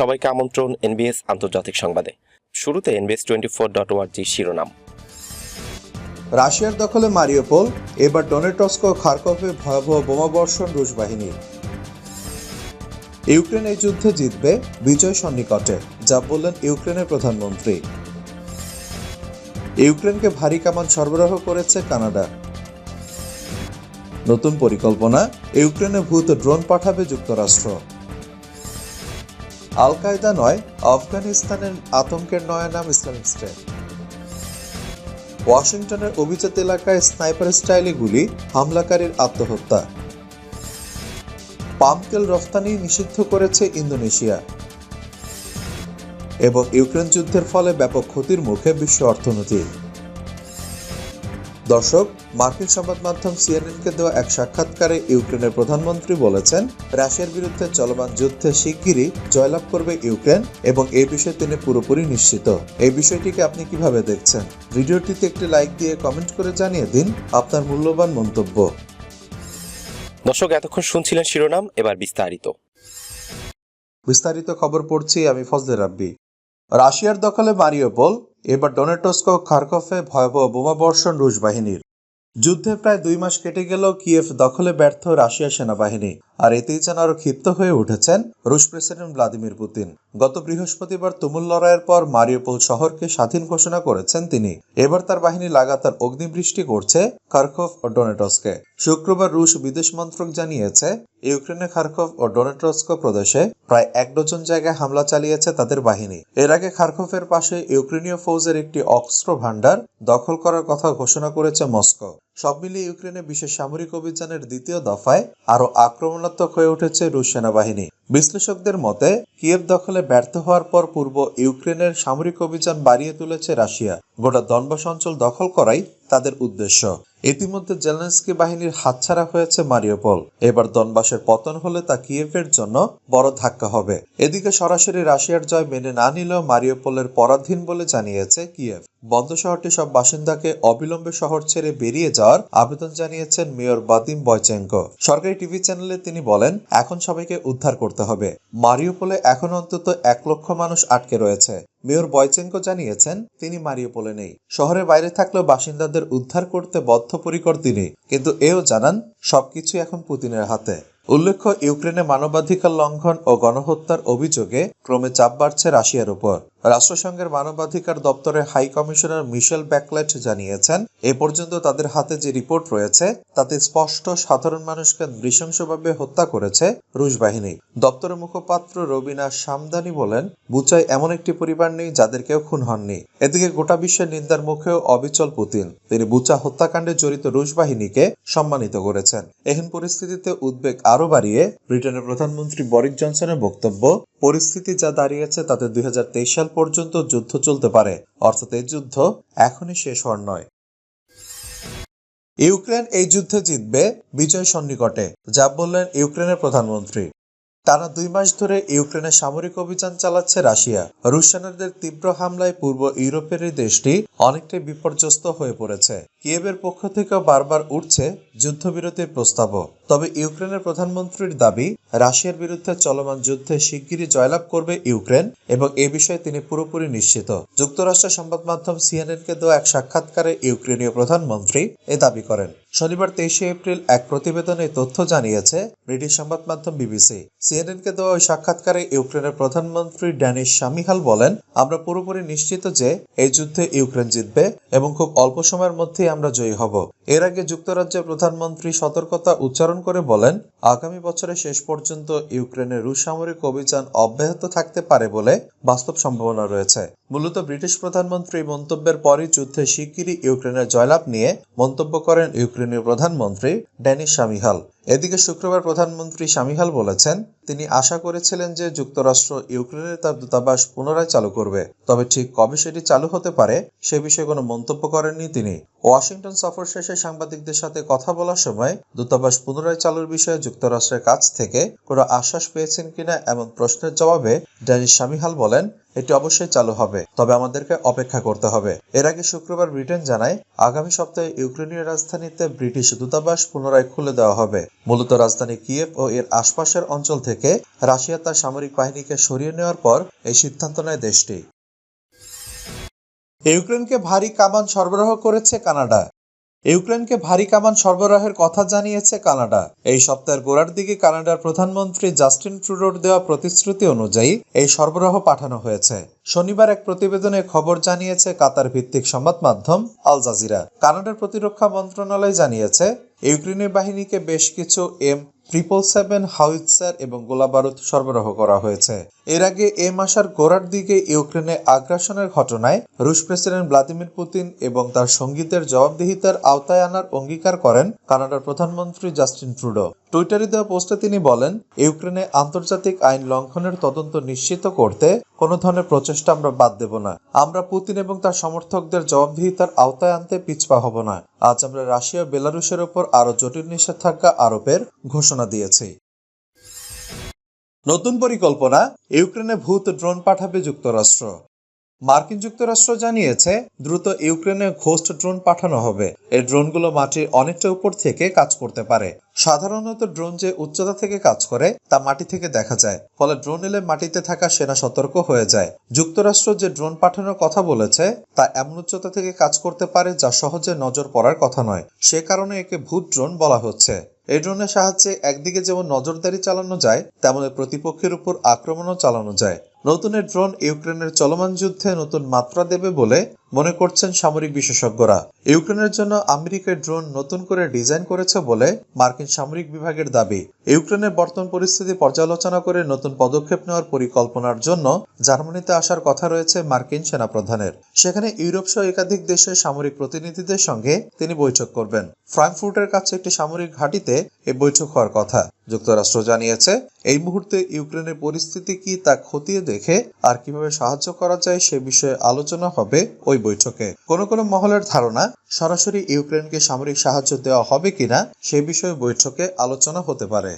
সবাইকে আমন্ত্রণ এনবিএস আন্তর্জাতিক সংবাদে। শুরুতে এনবিএস টোয়েন্টি ফোর ডট ওয়ার্জি শিরোনাম। রাশিয়ার দখলে মারিওপোল, এবার ডোনেটস্ক ও খার্কভে ভয়াবহ বোমাবর্ষণ রুশ বাহিনীর ইউক্রেন এই যুদ্ধে জিতবে বিজয় সন্নিকটে, যা বললেন ইউক্রেনের প্রধানমন্ত্রী। ইউক্রেনকে ভারী কামান সরবরাহ করেছে কানাডা। নতুন পরিকল্পনা, ইউক্রেনে ভূত ড্রোন পাঠাবে যুক্তরাষ্ট্র। আল কায়দা নয়, আফগানিস্তানের আতঙ্কের নয়া নাম ইসলামিক স্টেট। ওয়াশিংটনের অভিজাত এলাকায় স্নাইপার স্টাইলে গুলি হামলাকারীর আত্মহত্যা। পাম তেল রফতানি নিষিদ্ধ করেছে ইন্দোনেশিয়া। এবং ইউক্রেন যুদ্ধের ফলে ব্যাপক ক্ষতির মুখে বিশ্ব অর্থনীতি। দর্শক মার্কিন সংবাদ মাধ্যম সিএনএনকে দেওয়া এক সাক্ষাৎকারে ইউক্রেনের প্রধানমন্ত্রী বলেছেন রাশিয়ার বিরুদ্ধে চলমান যুদ্ধে শিগগিরই জয়লাভ করবে ইউক্রেন এবং এই বিষয়ে তিনি পুরোপুরি নিশ্চিত। এই বিষয়টিকে আপনি কীভাবে দেখছেন? ভিডিওটিতে একটি লাইক দিয়ে কমেন্ট করে জানিয়ে দিন আপনার মূল্যবান মন্তব্য। দর্শক এতক্ষণ শুনছিলেন শিরোনাম এবার বিস্তারিত। বিস্তারিত খবর পড়ছি আমি ফজলে রাব্বি। রাশিয়ার দখলে মারিওপোল এবার ডোনেটস্ক খার্কফে ভয়াবহ বোমাবর্ষণ রুশ বাহিনীর। যুদ্ধে প্রায় দুই মাস কেটে গেলেও কিয়েভ দখলে ব্যর্থ রাশিয়া সেনাবাহিনী, আর এতেই যেন আরও ক্ষিপ্ত হয়ে উঠেছেন রুশ প্রেসিডেন্ট ভ্লাদিমির পুতিন। গত বৃহস্পতিবার তুমুল লড়াইয়ের পর মারিওপোল শহরকে স্বাধীন ঘোষণা করেছেন তিনি। এবার তার বাহিনী লাগাতার অগ্নিবৃষ্টি করছে খার্কভ ও ডোনেটস্কে। শুক্রবার রুশ বিদেশ মন্ত্রক জানিয়েছে, ইউক্রেনে খার্কভ ও ডোনেটস্ক প্রদেশে প্রায় এক ডজন জায়গায় হামলা চালিয়েছে তাদের বাহিনী। এর আগে খার্কভের পাশে ইউক্রেনীয় ফৌজের একটি অস্ত্র ভান্ডার দখল করার কথা ঘোষণা করেছে মস্কো। সব মিলিয়ে ইউক্রেনে বিশেষ সামরিক অভিযানের দ্বিতীয় দফায় আরও আক্রমণাত্মক হয়ে উঠেছে রুশ সেনাবাহিনী। বিশ্লেষকদের মতে, কিয়েভ দখলে ব্যর্থ হওয়ার পর পূর্ব ইউক্রেনের সামরিক অভিযান বাড়িয়ে তুলেছে রাশিয়া। গোটা দনবাস অঞ্চল দখল করাই তাদের উদ্দেশ্য। ইতিমধ্যে জেলেন্সকি বাহিনীর হাতছাড়া হয়েছে মারিওপল। এবার দনবাসের পতন হলে তা কিয়েভের জন্য বড় ধাক্কা হবে। এদিকে সরাসরি রাশিয়ার জয় মেনে না নিলেও মারিওপোলের পরাধীন বলে জানিয়েছে কিয়েভ। বন্ধ শহরটি সব বাসিন্দাকে অবিলম্বে শহর ছেড়ে বেরিয়ে যাওয়ার আবেদন জানিয়েছেন মেয়র বাদিম বয়চেঙ্কো। সরকারি টিভি চ্যানেলে তিনি বলেন, এখন সবাইকে উদ্ধার করতে হবে। মারিওপোলে এখন অন্তত এক লক্ষ মানুষ আটকে রয়েছে। মেয়র বয়চেঙ্কো জানিয়েছেন, তিনি মারিওপোলে নেই। শহরে বাইরে থাকলেও বাসিন্দাদের উদ্ধার করতে বদ্ধপরিকর তিনি। কিন্তু এও জানান, সবকিছু এখন পুতিনের হাতে। উল্লেখ্য, ইউক্রেনে মানবাধিকার লঙ্ঘন ও গণহত্যার অভিযোগে ক্রমে চাপ বাড়ছে রাশিয়ার উপর। রাষ্ট্রসংঘের মানবাধিকার দপ্তরের হাই কমিশনার মিশেল ব্যাকলেট জানিয়েছেন, এ পর্যন্ত তাদের হাতে যে রিপোর্ট রয়েছে, তাতে স্পষ্ট সাধারণ মানুষকে নৃশংসভাবে হত্যা করেছে রুশ বাহিনী। দপ্তরের মুখপাত্র রবিনা সামদানি বলেন বুচায় এমন একটি পরিবার নেই যাদের কেউ খুন হননি। এদিকে গোটা বিশ্বের নিন্দার মুখেও অবিচল পুতিন। তিনি বুচা হত্যাকাণ্ডে জড়িত রুশ বাহিনীকে সম্মানিত করেছেন। এহেন পরিস্থিতিতে উদ্বেগ আরও বাড়িয়ে ব্রিটেনের প্রধানমন্ত্রী বরিস জনসনের বক্তব্য, পরিস্থিতি যা দাঁড়িয়েছে তাতে দুই হাজার তেইশ সাল পর্যন্ত যুদ্ধ চলতে পারে। অর্থাৎ এই যুদ্ধ এখনই শেষ হওয়ার নয়। ইউক্রেন এই যুদ্ধে জিতবে বিজয় সন্নিকটে, যা বললেন ইউক্রেনের প্রধানমন্ত্রী। টানা দুই মাস ধরে ইউক্রেনে সামরিক অভিযান চালাচ্ছে রাশিয়া। রুশ সেনাদের তীব্র হামলায় পূর্ব ইউরোপের এই দেশটি অনেকটাই বিপর্যস্ত হয়ে পড়েছে। কিয়েবের পক্ষ থেকেও বারবার উঠছে যুদ্ধবিরতির প্রস্তাবও। তবে ইউক্রেনের প্রধানমন্ত্রীর দাবি, রাশিয়ার বিরুদ্ধে চলমান যুদ্ধে শিগগিরই জয়লাভ করবে ইউক্রেন এবং এ বিষয়ে তিনি পুরোপুরি নিশ্চিত। যুক্তরাষ্ট্র সংবাদ মাধ্যম সিএনএনকে দেওয়া এক সাক্ষাৎকারে ইউক্রেনীয় প্রধানমন্ত্রী এ দাবি করেন। শনিবার তেইশে এপ্রিল এক প্রতিবেদনে তথ্য জানিয়েছে ব্রিটিশ সংবাদ মাধ্যম বিবিসি। সিএনএন কে দেওয়া ওই সাক্ষাৎকারে ইউক্রেনের প্রধানমন্ত্রী ড্যানিশ শামিহাল বলেন, আমরা পুরোপুরি নিশ্চিত যে এই যুদ্ধে ইউক্রেন জিতবে এবং খুব অল্প সময়ের মধ্যেই আমরা জয়ী হব। এর আগে যুক্তরাজ্যের প্রধানমন্ত্রী সতর্কতা উচ্চারণ করে বলেন, আগামী বছরের শেষ পর্যন্ত ইউক্রেনের রুশ সামরিক অভিযান অব্যাহত থাকতে পারে বলে বাস্তব সম্ভাবনা রয়েছে। মূলত ব্রিটিশ প্রধানমন্ত্রী মন্তব্যের পরই যুদ্ধে শিগগিরই ইউক্রেনের জয়লাভ নিয়ে মন্তব্য করেন ইউক্রেনীয় প্রধানমন্ত্রী ড্যানিস শামিহাল এদিকে শুক্রবার প্রধানমন্ত্রী শামিহাল বলেছেন, তিনি আশা করেছিলেন যে যুক্তরাষ্ট্র ইউক্রেনে তার দূতাবাস পুনরায় চালু করবে। তবে ঠিক কবে সেটি চালু হতে পারে, সে বিষয়ে কোনো মন্তব্য করেননি তিনি। ওয়াশিংটন সফর শেষে সাংবাদিকদের সাথে কথা বলার সময়, দূতাবাস পুনরায় চালুর বিষয়ে যুক্তরাষ্ট্রের কাছ থেকে কোনো আশ্বাস পেয়েছেন কিনা এমন প্রশ্নের জবাবে ড্যানিশ শামিহাল বলেন এটি অবশ্যই চালু হবে, তবে আমাদেরকে অপেক্ষা করতে হবে। এর আগে শুক্রবার ব্রিটেন জানায়, আগামী সপ্তাহে ইউক্রেনীয় রাজধানীতে ব্রিটিশ দূতাবাস পুনরায় খুলে দেওয়া হবে। মূলত রাজধানী কিয়েভ ও এর আশপাশের অঞ্চল থেকে রাশিয়া তার সামরিক বাহিনীকে সরিয়ে নেওয়ার পর এই সিদ্ধান্ত নেয় দেশটি। ইউক্রেনকে ভারী কামান সরবরাহ করেছে কানাডা। ইউক্রেনকে ভারী কামান সরবরাহের কথা জানিয়েছে কানাডা। এই সপ্তাহের গোড়ার দিকে কানাডার প্রধানমন্ত্রী জাস্টিন ট্রুডোর দেওয়া প্রতিশ্রুতি অনুযায়ী এই সরবরাহ পাঠানো হয়েছে। শনিবার এক প্রতিবেদনে খবর জানিয়েছে কাতার ভিত্তিক সংবাদ মাধ্যম আল জাজিরা। কানাডার প্রতিরক্ষা মন্ত্রণালয় জানিয়েছে, ইউক্রেনের বাহিনীকে বেশ কিছু এম ট্রিপল সেভেন হাউইটসার এবং গোলাবারুদ সরবরাহ করা হয়েছে। এর আগে এ মাসের গোড়ার দিকে ইউক্রেনে আগ্রাসনের ঘটনায় রুশ প্রেসিডেন্ট ভ্লাদিমির পুতিন এবং তার সঙ্গীতের জবাবদিহিতার আওতায় আনার অঙ্গীকার করেন কানাডার প্রধানমন্ত্রী জাস্টিন ট্রুডো। টুইটারে দেওয়া পোস্টে তিনি বলেন, ইউক্রেনে আন্তর্জাতিক আইন লঙ্ঘনের তদন্ত নিশ্চিত করতে কোনো ধরনের প্রচেষ্টা আমরা বাদ দেব না। আমরা পুতিন এবং তার সমর্থকদের জবাবদিহিতার আওতায় আনতে পিছপা হব না। আজ আমরা রাশিয়া বেলারুশের ওপর আরও জটিল নিষেধাজ্ঞা আরোপের ঘোষণা দিয়েছি। নতুন পরিকল্পনা, ইউক্রেনে ভূত ড্রোন পাঠাবে যুক্তরাষ্ট্র। মার্কিন যুক্তরাষ্ট্র জানিয়েছে, দ্রুত ইউক্রেনে ঘোস্ট ড্রোন পাঠানো হবে। এই ড্রোনগুলো মাটির অনেকটা উপর থেকে কাজ করতে পারে। সাধারণত ড্রোন যে উচ্চতা থেকে কাজ করে, তা মাটি থেকে দেখা যায়। ফলে ড্রোন এলে মাটিতে থাকা সেনা সতর্ক হয়ে যায়। যুক্তরাষ্ট্র যে ড্রোন পাঠানোর কথা বলেছে, তা এমন উচ্চতা থেকে কাজ করতে পারে যা সহজে নজর পড়ার কথা নয়। সে কারণে একে ভূত ড্রোন বলা হচ্ছে। এই ড্রোনের সাহায্যে একদিকে যেমন নজরদারি চালানো যায়, তেমন প্রতিপক্ষের উপর আক্রমণও চালানো যায়। নতুন ড্রোন ইউক্রেনের চলমান যুদ্ধে নতুন মাত্রা দেবে বলে মনে করছেন সামরিক বিশেষজ্ঞরা। ইউক্রেনের জন্য আমেরিকার ড্রোন নতুন করে ডিজাইন করেছে বলে মার্কিন সামরিক বিভাগের দাবি। ইউক্রেনের বর্তমান পরিস্থিতি পর্যালোচনা করে নতুন পদক্ষেপ নেওয়ার পরিকল্পনার জন্য জার্মানিতে আসার কথা রয়েছে মার্কিন সেনাপ্রধানের। সেখানে ইউরোপ সহ একাধিক দেশের সামরিক প্রতিনিধিদের সঙ্গে তিনি বৈঠক করবেন। ফ্রাঙ্কফুর্টের কাছে একটি সামরিক ঘাঁটিতে এই বৈঠক হওয়ার কথা। যুক্তরাষ্ট্র জানিয়েছে, এই মুহূর্তে ইউক্রেনের পরিস্থিতি কি তা খতিয়ে দেখে আর কীভাবে সাহায্য করা যায় সে বিষয়ে আলোচনা হবে ওই বৈঠকে। কোনো কোনো মহলের ধারণা, সরাসরি ইউক্রেনকে সামরিক সাহায্য দেওয়া হবে কিনা সে বিষয়ে বৈঠকে আলোচনা হতে পারে।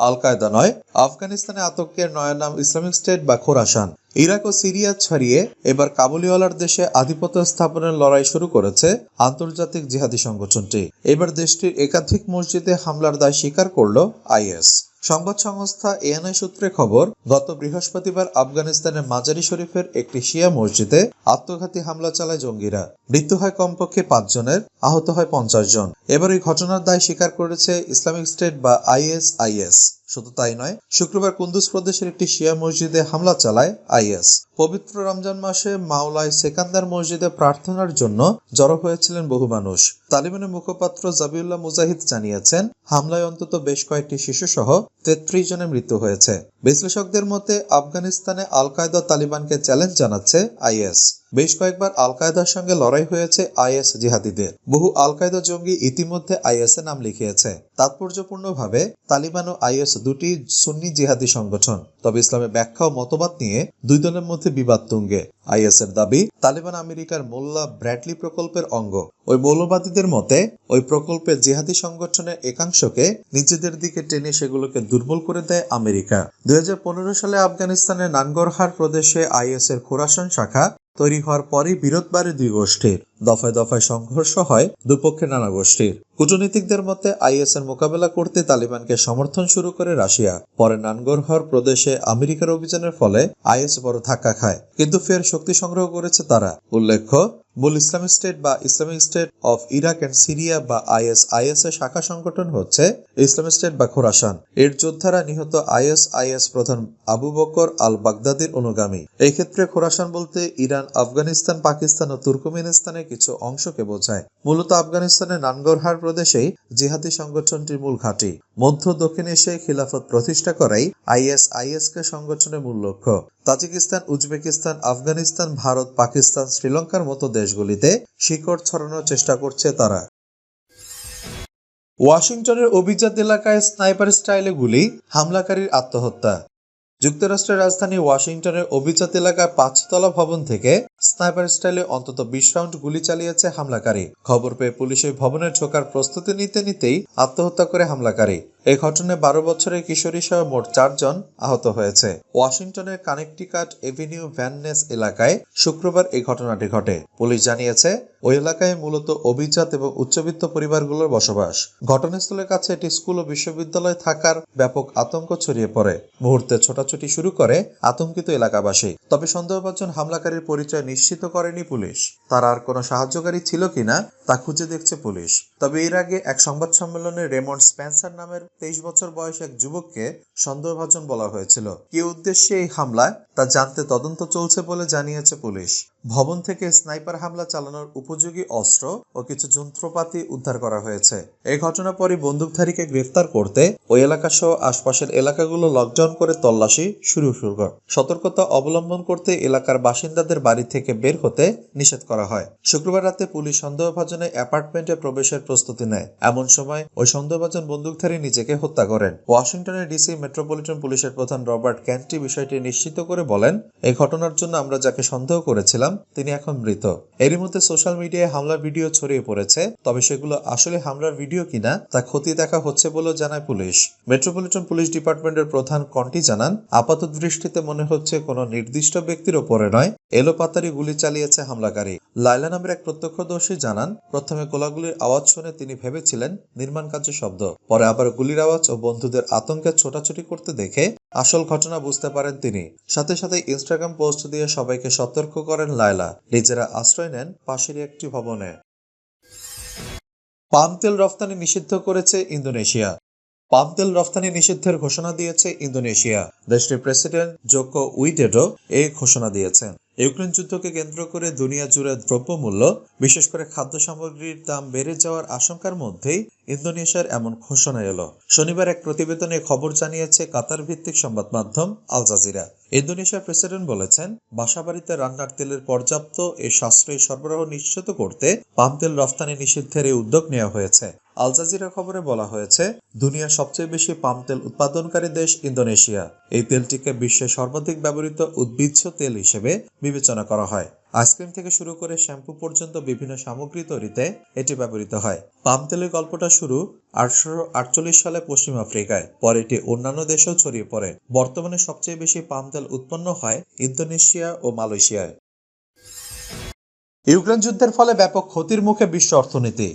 আল কায়দা নয়, আফগানিস্তানে আতঙ্কের নয়া নাম ইসলামিক স্টেট বা খোরাসান। ইরাক ও সিরিয়া ছাড়িয়ে এবার কাবুলিওয়ালার দেশে আধিপত্য স্থাপনের লড়াই শুরু করেছে আন্তর্জাতিক জিহাদি সংগঠনটি। এবার দেশটির একাধিক মসজিদে হামলার দায় স্বীকার করল আইএস। সংবাদ সংস্থা এএনআই সূত্রে খবর, গত বৃহস্পতিবার আফগানিস্তানের মাজারি শরীফের একটি শিয়া মসজিদে আত্মঘাতী হামলা চালায় জঙ্গিরা। মৃত্যু হয় কমপক্ষে পাঁচজনের, আহত হয় পঞ্চাশ জন। এবার এই ঘটনার দায় স্বীকার করেছে ইসলামিক স্টেট বা আইএসআইএস। আইএস শুধু তাই নয়, শুক্রবার কুন্দুজ প্রদেশের একটি শিয়া মসজিদে হামলা চালায় আইএস। পবিত্র রমজান মাসে মাওলায় সেকান্দার মসজিদে প্রার্থনার জন্য জড়ো হয়েছিলেন বহু মানুষ। তালিবানের মুখপাত্র জাবিউল্লাহ মুজাহিদ জানিয়েছেন, হামলায় অন্তত বেশ কয়েকটি শিশু সহ তেত্রিশ জনের মৃত্যু হয়েছে। বিশ্লেষকদের মতে, আফগানিস্তানে আল কায়দা তালিবানকে চ্যালেঞ্জ জানাচ্ছে আইএস। বেশ কয়েকবার আল কায়দার সঙ্গে লড়াই হয়েছে আইএস জিহাদিদের। বহু আল কায়দা জঙ্গি ইতিমধ্যে আইএস নাম লিখিয়েছে। তাৎপর্যপূর্ণভাবে তালিবান ও আইএস দুটি সুন্নি জিহাদি সংগঠন। তবে ইসলামের ব্যাখ্যা ও মতবাদ নিয়ে দুই দলের মধ্যে বিবাদ তুঙ্গে। আইএস এর দাবি, তালিবান আমেরিকার মোল্লা ব্র্যাডলি প্রকল্পের অঙ্গ। ওই মৌলবাদীদের মতে, ওই প্রকল্পের জিহাদি সংগঠনের একাংশকে নিজেদের দিকে টেনে সেগুলোকে দুর্বল করে দেয় আমেরিকা। দুই হাজার পনেরো সালে আফগানিস্তানের নানগরহার প্রদেশে আইএস এর খোরাসান শাখা তৈরি হওয়ার পরই বিরোধ বাড়ে দুই গোষ্ঠীর দফায় দফায় সংঘর্ষ হয় দুপক্ষের নানা গোষ্ঠীর। কূটনীতিকদের মতে, আইএস এর মোকাবেলা করতে তালিবানকে সমর্থন শুরু করে রাশিয়া। পরে নানগরহর প্রদেশে আমেরিকার অভিযানের ফলে আইএস বড় ধাক্কা খায়। কিন্তু ফের শক্তি সংগ্রহ করেছে তারা। উল্লেখ্য, মূল ইসলামিক স্টেট বা Islamic State of Iraq and Syria বা আইএস আইএস এর শাখা সংগঠন হচ্ছে ইসলামিক স্টেট বা খোরাসান। এর যোদ্ধারা নিহত আইএস আইএস প্রধান আবু বকর আল বাগদাদির অনুগামী। এই ক্ষেত্রে খোরাসান বলতে ইরান, আফগানিস্তান, পাকিস্তান ও তুর্কমেনিস্তানের কিছু অংশকে বোঝায়। মূলত আফগানিস্তানের নানগরহার প্রদেশেই জিহাদি সংগঠনটির মূল ঘাঁটি। মধ্য দক্ষিণ এশিয়ায় খিলাফত প্রতিষ্ঠা করাই আইএস আইএস কে সংগঠনের মূল লক্ষ্য। তাজিকিস্তান, উজবেকিস্তান, আফগানিস্তান, ভারত, পাকিস্তান, শ্রীলঙ্কার মতো দেশগুলিতে শিকড় ছড়ানোর চেষ্টা করছে তারা। ওয়াশিংটনের অভিজাত এলাকায় স্নাইপার স্টাইলে গুলি, হামলাকারীর আত্মহত্যা। যুক্তরাষ্ট্রের রাজধানী ওয়াশিংটনের অভিজাত এলাকার পাঁচতলা ভবন থেকে স্নাইপার স্টাইলে অন্তত বিশ রাউন্ড গুলি চালিয়েছে হামলাকারী। খবর পেয়ে পুলিশ ওই ভবনে ঢোকার প্রস্তুতি নিতে নিতেই আত্মহত্যা করে হামলাকারী। এই ঘটনায় বারো বছরের কিশোরী সহ মোট চারজন আহত হয়েছে। ওয়াশিংটনের কানেকটিকাট এভিনিউ ভ্যাননেস এলাকায় শুক্রবার এই ঘটনাটি ঘটে। পুলিশ জানিয়েছে ওই এলাকায় মূলত অভিজাত এবং উচ্চবিত্ত পরিবারগুলোর বসবাস। ঘটনাস্থলের কাছে একটি স্কুল ও বিশ্ববিদ্যালয় থাকার ব্যাপক আতঙ্ক ছড়িয়ে পড়ে। মুহূর্তে ছোটাছুটি শুরু করে আতঙ্কিত এলাকাবাসী। তবে সন্দেহভাজন হামলাকারীর পরিচয় নিশ্চিত করেনি পুলিশ। তার আর কোনো সাহায্যকারী ছিল কিনা, তা খুঁজে দেখছে পুলিশ। তবে এর আগে এক সংবাদ সম্মেলনে রেমন্ড স্পেন্সার নামের তেইশ বছর বয়সী এক যুবককে সন্দেহভাজন বলা হয়েছিল। কি উদ্দেশ্যে এই হামলায়, তা জানতে তদন্ত চলছে বলে জানিয়েছে পুলিশ। ভবন থেকে স্নাইপার হামলা চালানোর উপযোগী অস্ত্র ও কিছু যন্ত্রপাতি উদ্ধার করা হয়েছে। এই ঘটনা পরই বন্দুকধারীকে গ্রেফতার করতে ওই এলাকা সহ আশপাশের এলাকাগুলো লকডাউন করে তল্লাশি শুরু শুরু করে। সতর্কতা অবলম্বন করতে এলাকার বাসিন্দাদের বাড়ি থেকে বের হতে নিষেধ করা হয়। শুক্রবার রাতে পুলিশ সন্দেহভাজনে অ্যাপার্টমেন্টে প্রবেশের প্রস্তুতি নেয়। এমন সময় ওই সন্দেহভাজন বন্দুকধারী নিজেকে হত্যা করেন। ওয়াশিংটনের ডিসি মেট্রোপলিটন পুলিশের প্রধান রবার্ট ক্যান্টি বিষয়টি নিশ্চিত করে বলেন এই ঘটনার জন্য আমরা যাকে সন্দেহ করেছিলাম তিনি এখন মৃত। এরই মধ্যে সোশ্যাল মিডিয়ায় হামলার ভিডিও ছড়িয়ে পড়েছে, তবে সেগুলো আসলে হামলার ভিডিও কিনা তা খতিয়ে দেখা হচ্ছে বলেও জানায় পুলিশ। মেট্রোপলিটন পুলিশ ডিপার্টমেন্টের প্রধান কন্টি জানান, আপাত দৃষ্টিতে মনে হচ্ছে কোনো নির্দিষ্ট ব্যক্তির ওপরে নয় এলোপাতারি গুলি চালিয়েছে হামলাকারী। লাইলা নামের এক প্রত্যক্ষদর্শী জানান, প্রথমে গোলাগুলির আওয়াজ শুনে তিনি ভেবেছিলেন নির্মাণ কার্যের শব্দ, পরে আবার গুলির আওয়াজ ও বন্ধুদের আতঙ্কে ছোটাছুটি করতে দেখে আসল ঘটনা বুঝতে পারেন তিনি। সাথে সাথে ইনস্টাগ্রাম পোস্ট দিয়ে সবাইকে সতর্ক করেন লায়লা নিজেরা আশ্রয় নেন পাশেরই একটি ভবনে। পাম তেল রফতানি নিষিদ্ধ করেছে ইন্দোনেশিয়া। পাম তেল রফতানি নিষিদ্ধের ঘোষণা দিয়েছে ইন্দোনেশিয়া। দেশটির প্রেসিডেন্ট জোকো উইডেডো এই ঘোষণা দিয়েছেন। ইউক্রেন যুদ্ধকে কেন্দ্র করে দুনিয়া জুড়ে দ্রব্যমূল্য, বিশেষ করে খাদ্য সামগ্রীর দাম বেড়ে যাওয়ার আশঙ্কার মধ্যেই ইন্দোনেশিয়ার এমন ঘোষণা এলো। শনিবার এক প্রতিবেদনে খবর জানিয়েছে কাতার ভিত্তিক সংবাদ মাধ্যম আল জাজিরা। ইন্দোনেশিয়ার প্রেসিডেন্ট বলেছেন, বাসাবাড়িতে রান্নার তেলের পর্যাপ্ত এ সাশ্রয়ী সরবরাহ নিশ্চিত করতে পাম তেল রফতানি নিষিদ্ধের এই উদ্যোগ নেওয়া হয়েছে। আল জাজিরা খবরে বলা হয়েছে, দুনিয়ার সবচেয়ে বেশি পাম তেল উৎপাদনকারী দেশ ইন্দোনেশিয়া। এই তেলটিকে বিশ্বের সর্বাধিক ব্যবহৃত উদ্ভিজ্জ তেল হিসেবে বিবেচনা করা হয়। আইসক্রিম থেকে শুরু করে শ্যাম্পু পর্যন্ত বিভিন্ন সামগ্রী তৈরিতে এটি ব্যবহৃত হয়। পাম তেলের গল্পটা শুরু আটশো আটচল্লিশ সালে পশ্চিম আফ্রিকায়, পরে এটি অন্যান্য দেশেও ছড়িয়ে পড়ে। বর্তমানে সবচেয়ে বেশি পাম তেল উৎপন্ন হয় ইন্দোনেশিয়া ও মালয়েশিয়ায়। ইউক্রেন যুদ্ধের ফলে ব্যাপক ক্ষতির মুখে বিশ্ব অর্থনীতি।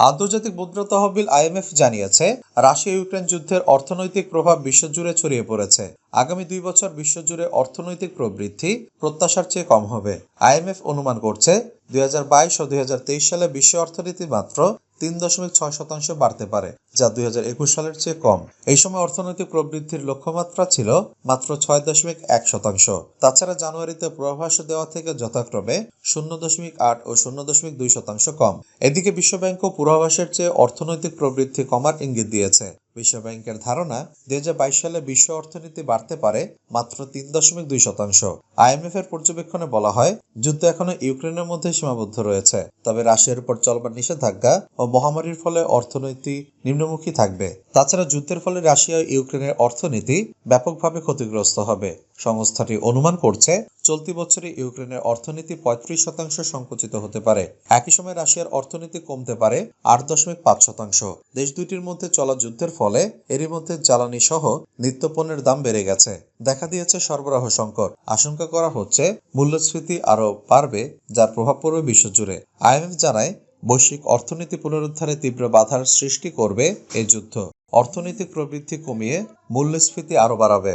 আন্তর্জাতিক মুদ্রা তহবিল আইএমএফ জানিয়েছে, রাশিয়া ইউক্রেন যুদ্ধের অর্থনৈতিক প্রভাব বিশ্বজুড়ে ছড়িয়ে পড়েছে। আগামী দুই বছর বিশ্বজুড়ে অর্থনৈতিক প্রবৃদ্ধি প্রত্যাশার চেয়ে কম হবে। আইএমএফ অনুমান করছে, দুই হাজার বাইশ ও দুই হাজার তেইশ সালে বিশ্ব অর্থনীতি মাত্র তিন দশমিক ছয় শতাংশ বাড়তে পারে, যা দুই হাজার একুশ সালের চেয়ে কম। এই সময় অর্থনৈতিক প্রবৃদ্ধির লক্ষ্যমাত্রা ছিল মাত্র ছয় দশমিক এক শতাংশ। তাছাড়া জানুয়ারিতে পূর্বাভাস দেওয়া থেকে যথাক্রমে শূন্য দশমিক আট ও শূন্য দশমিক দুই শতাংশ কম। এদিকে বিশ্বব্যাংকও পূর্বাভাসের চেয়ে অর্থনৈতিক প্রবৃদ্ধি কমার ইঙ্গিত দিয়েছে। বিশ্বব্যাংকের ধারণা, দুই হাজার বাইশ সালে বিশ্ব অর্থনীতি বাড়তে পারে মাত্র তিন দশমিক দুই শতাংশ। আইএমএফ এর পর্যবেক্ষণে বলা হয়, যুদ্ধ এখনও ইউক্রেনের মধ্যে সীমাবদ্ধ রয়েছে। তবে রাশিয়ার উপর চলবার নিষেধাজ্ঞা ও মহামারীর ফলে অর্থনীতি নিম্নমুখী থাকবে। তাছাড়া যুদ্ধের ফলে রাশিয়া ইউক্রেনের অর্থনীতি ব্যাপকভাবে ক্ষতিগ্রস্ত হবে। সংস্থাটি অনুমান করছে, চলতি বছরে ইউক্রেনের অর্থনীতি পঁয়ত্রিশ শতাংশ সংকুচিত হতে পারে। একই সময় রাশিয়ার অর্থনীতি কমতে পারে আট দশমিক পাঁচ শতাংশ। দেশ দুইটির মধ্যে চলা যুদ্ধের ফলে এরই মধ্যে জ্বালানি সহ নিত্যপণ্যের দাম বেড়ে গেছে। দেখা দিয়েছে সরবরাহ সংকট। আশঙ্কা করা হচ্ছে মূল্যস্ফীতি আরও বাড়বে, যার প্রভাব পড়বে বিশ্বজুড়ে। আইএমএফ জানায়, বৈশ্বিক অর্থনীতি পুনরুদ্ধারে তীব্র বাধার সৃষ্টি করবে এই যুদ্ধ। অর্থনৈতিক প্রবৃদ্ধি কমিয়ে মূল্যস্ফীতি আরও বাড়াবে।